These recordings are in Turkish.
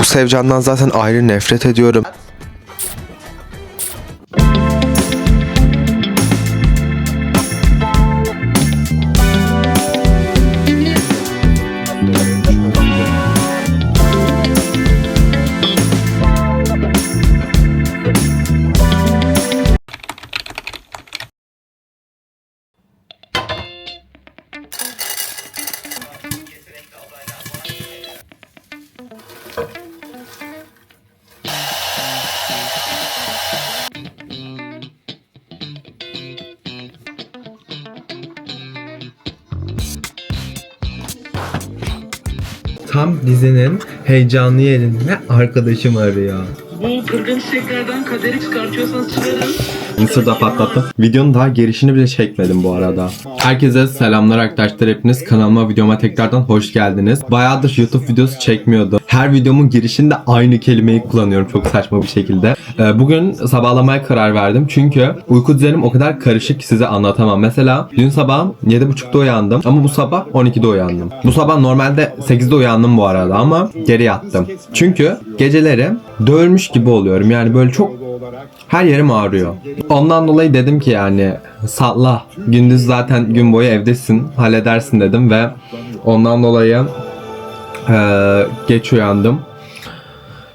Bu Sevcan'dan zaten ayrı nefret ediyorum. Tam dizinin heyecanlı yerinde arkadaşım arıyor. Bu kırgın çiçeklerden kaderi çıkartıyorsanız çıkarın. Mısır'da patlattım. Videonun daha girişini bile çekmedim bu arada. Herkese selamlar arkadaşlar hepiniz. Kanalıma videoma tekrardan hoş geldiniz. Bayağıdır YouTube videosu çekmiyordum. Her videomun girişinde aynı kelimeyi kullanıyorum çok saçma bir şekilde. Ee, Bugün sabahlamaya karar verdim. Çünkü uyku düzenim o kadar karışık ki size anlatamam. Mesela dün sabah 7.30'da uyandım ama bu sabah 12'de uyandım. Bu sabah normalde 8'de uyandım bu arada ama geri yattım. Çünkü geceleri dövülmüş gibi oluyorum. Yani böyle çok her yerim ağrıyor. Ondan dolayı dedim ki yani salla. Gündüz zaten gün boyu evdesin. Halledersin dedim ve ondan dolayı eee, geç uyandım.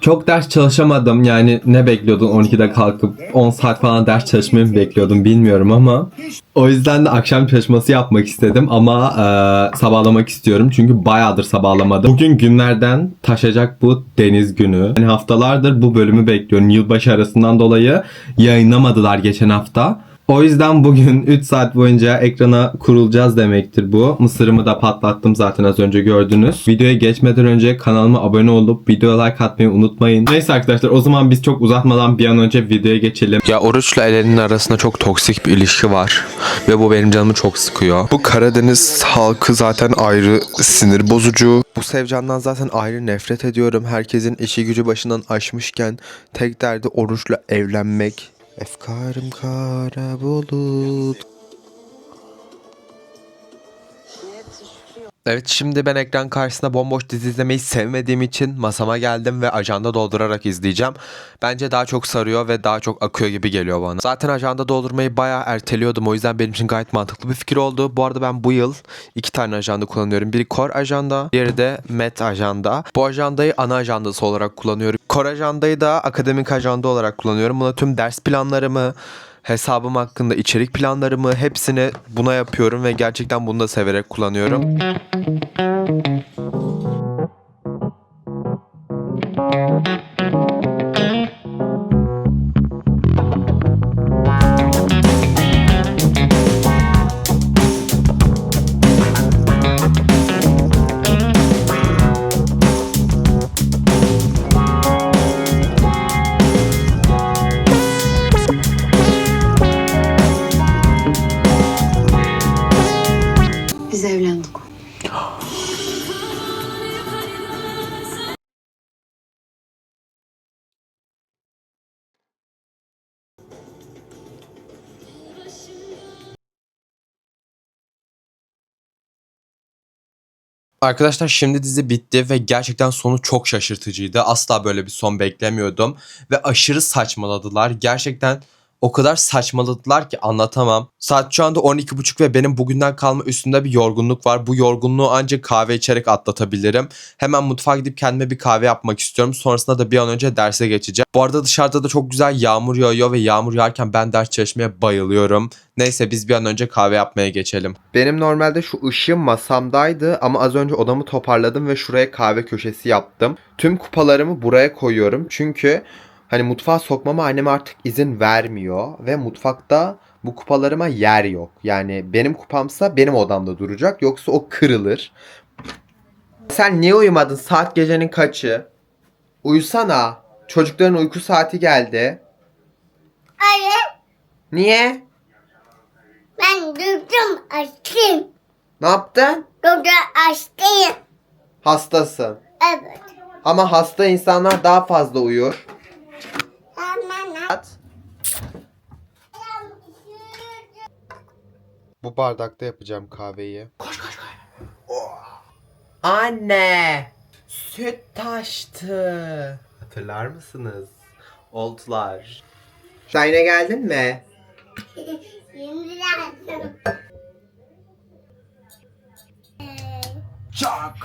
Çok ders çalışamadım. Yani ne bekliyordun 12'de kalkıp 10 saat falan ders çalışmayı mı bekliyordum bilmiyorum ama o yüzden de akşam çalışması yapmak istedim ama eee, sabahlamak istiyorum çünkü bayağıdır sabahlamadım. Bugün günlerden taşacak bu deniz günü. Yani haftalardır bu bölümü bekliyorum. Yılbaşı arasından dolayı yayınlamadılar geçen hafta. O yüzden bugün 3 saat boyunca ekrana kurulacağız demektir bu. Mısırımı da patlattım zaten az önce gördünüz. Videoya geçmeden önce kanalıma abone olup videoya like atmayı unutmayın. Neyse arkadaşlar o zaman biz çok uzatmadan bir an önce videoya geçelim. Ya Oruç'la Eren'in arasında çok toksik bir ilişki var. Ve bu benim canımı çok sıkıyor. Bu Karadeniz halkı zaten ayrı sinir bozucu. Bu Sevcan'dan zaten ayrı nefret ediyorum. Herkesin işi gücü başından aşmışken tek derdi Oruç'la evlenmek. Efkarım kara bulut. Evet şimdi ben ekran karşısında bomboş dizi izlemeyi sevmediğim için masama geldim ve ajanda doldurarak izleyeceğim. Bence daha çok sarıyor ve daha çok akıyor gibi geliyor bana. Zaten ajanda doldurmayı bayağı erteliyordum o yüzden benim için gayet mantıklı bir fikir oldu. Bu arada ben bu yıl iki tane ajanda kullanıyorum. Biri Core ajanda, diğeri de Met ajanda. Bu ajandayı ana ajandası olarak kullanıyorum. Core ajandayı da akademik ajanda olarak kullanıyorum. Buna tüm ders planlarımı, hesabım hakkında içerik planlarımı hepsini buna yapıyorum ve gerçekten bunu da severek kullanıyorum. Biz Arkadaşlar şimdi dizi bitti ve gerçekten sonu çok şaşırtıcıydı. Asla böyle bir son beklemiyordum. Ve aşırı saçmaladılar. Gerçekten o kadar saçmaladılar ki anlatamam. Saat şu anda 12.30 ve benim bugünden kalma üstünde bir yorgunluk var. Bu yorgunluğu ancak kahve içerek atlatabilirim. Hemen mutfağa gidip kendime bir kahve yapmak istiyorum. Sonrasında da bir an önce derse geçeceğim. Bu arada dışarıda da çok güzel yağmur yağıyor ve yağmur yağarken ben ders çalışmaya bayılıyorum. Neyse biz bir an önce kahve yapmaya geçelim. Benim normalde şu ışığım masamdaydı ama az önce odamı toparladım ve şuraya kahve köşesi yaptım. Tüm kupalarımı buraya koyuyorum çünkü hani mutfağa sokmama annem artık izin vermiyor ve mutfakta bu kupalarıma yer yok. Yani benim kupamsa benim odamda duracak yoksa o kırılır. Sen niye uyumadın? Saat gecenin kaçı? Uyusana. Çocukların uyku saati geldi. Hayır, Niye? ben durdum açtım. Ne yaptın? Durdum açtım. Hastasın. Evet. Ama hasta insanlar daha fazla uyur. At. Bu bardakta yapacağım kahveyi. Koş koş koş. Oh. Anne. Süt taştı. Hatırlar mısınız? Oldular. Şahin'e geldin mi? Şimdi geldim. Çak.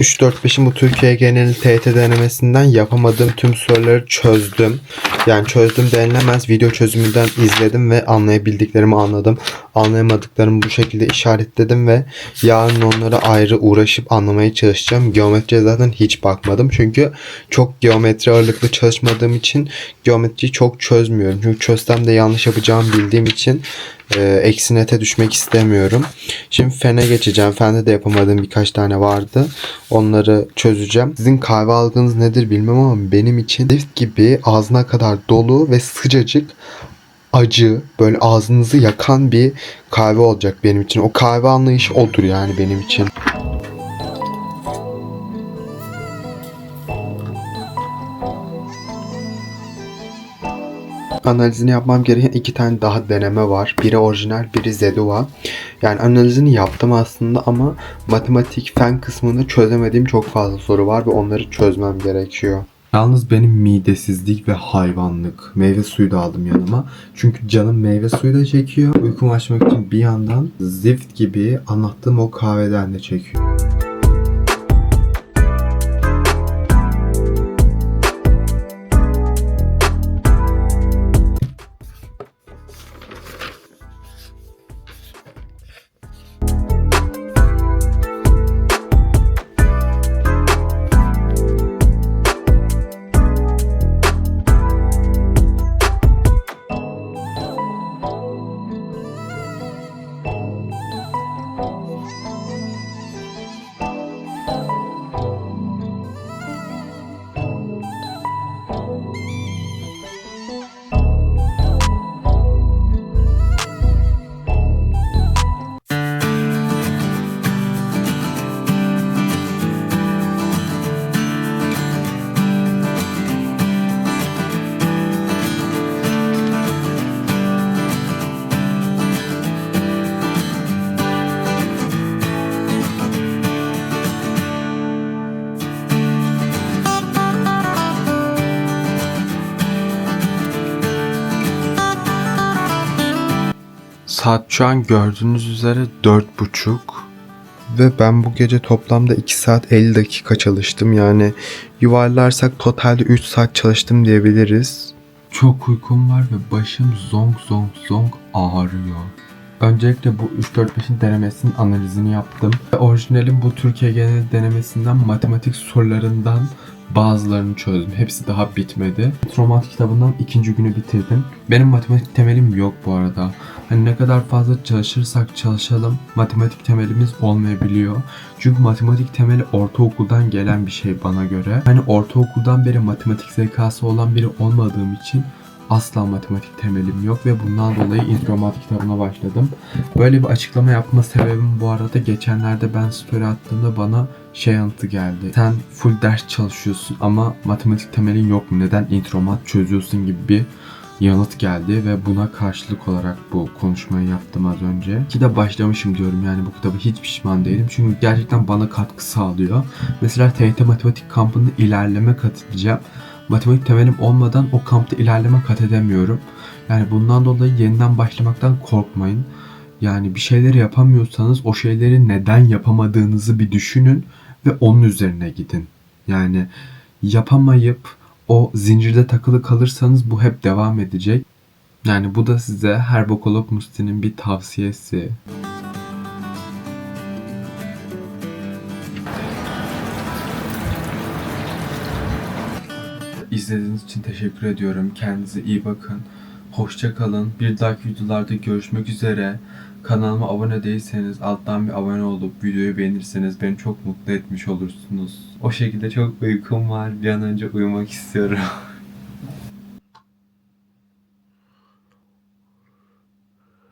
3-4-5'in bu Türkiye geneli TET denemesinden yapamadığım tüm soruları çözdüm. Yani çözdüm denilemez video çözümünden izledim ve anlayabildiklerimi anladım. Anlayamadıklarımı bu şekilde işaretledim ve yarın onlara ayrı uğraşıp anlamaya çalışacağım. Geometriye zaten hiç bakmadım çünkü çok geometri ağırlıklı çalışmadığım için geometriyi çok çözmüyorum. Çünkü çözsem de yanlış yapacağımı bildiğim için e, eksi nete düşmek istemiyorum. Şimdi fene geçeceğim. Fende de yapamadığım birkaç tane vardı. Onları çözeceğim. Sizin kahve algınız nedir bilmem ama benim için lift gibi ağzına kadar dolu ve sıcacık acı böyle ağzınızı yakan bir kahve olacak benim için. O kahve anlayışı odur yani benim için. Analizini yapmam gereken iki tane daha deneme var. Biri orijinal, biri Zedova. Yani analizini yaptım aslında ama matematik fen kısmında çözemediğim çok fazla soru var ve onları çözmem gerekiyor. Yalnız benim midesizlik ve hayvanlık. Meyve suyu da aldım yanıma. Çünkü canım meyve suyu da çekiyor. Uykumu açmak için bir yandan zift gibi anlattığım o kahveden de çekiyor. Saat şu an gördüğünüz üzere dört buçuk. Ve ben bu gece toplamda 2 saat 50 dakika çalıştım. Yani yuvarlarsak totalde 3 saat çalıştım diyebiliriz. Çok uykum var ve başım zonk zonk zonk ağrıyor. Öncelikle bu 3-4-5'in denemesinin analizini yaptım. Ve orijinalin bu Türkiye genel denemesinden matematik sorularından bazılarını çözdüm. Hepsi daha bitmedi. Romat kitabından ikinci günü bitirdim. Benim matematik temelim yok bu arada. Hani ne kadar fazla çalışırsak çalışalım matematik temelimiz olmayabiliyor. Çünkü matematik temeli ortaokuldan gelen bir şey bana göre. Hani ortaokuldan beri matematik zekası olan biri olmadığım için asla matematik temelim yok ve bundan dolayı intromat kitabına başladım. Böyle bir açıklama yapma sebebim bu arada geçenlerde ben story attığımda bana şey yanıtı geldi. Sen full ders çalışıyorsun ama matematik temelin yok mu? Neden intromat çözüyorsun gibi bir yanıt geldi ve buna karşılık olarak bu konuşmayı yaptım az önce. Ki de başlamışım diyorum yani bu kitabı hiç pişman değilim. Çünkü gerçekten bana katkı sağlıyor. Mesela TYT Matematik kampında ilerleme katılacağım. matematik temelim olmadan o kampta ilerleme kat edemiyorum. Yani bundan dolayı yeniden başlamaktan korkmayın. Yani bir şeyleri yapamıyorsanız o şeyleri neden yapamadığınızı bir düşünün ve onun üzerine gidin. Yani yapamayıp o zincirde takılı kalırsanız bu hep devam edecek. Yani bu da size Herbokolog Musti'nin bir tavsiyesi. İzlediğiniz için teşekkür ediyorum. Kendinize iyi bakın. Hoşça kalın. Bir dahaki videolarda görüşmek üzere. Kanalıma abone değilseniz alttan bir abone olup videoyu beğenirseniz beni çok mutlu etmiş olursunuz. O şekilde çok uykum var. Bir an önce uyumak istiyorum.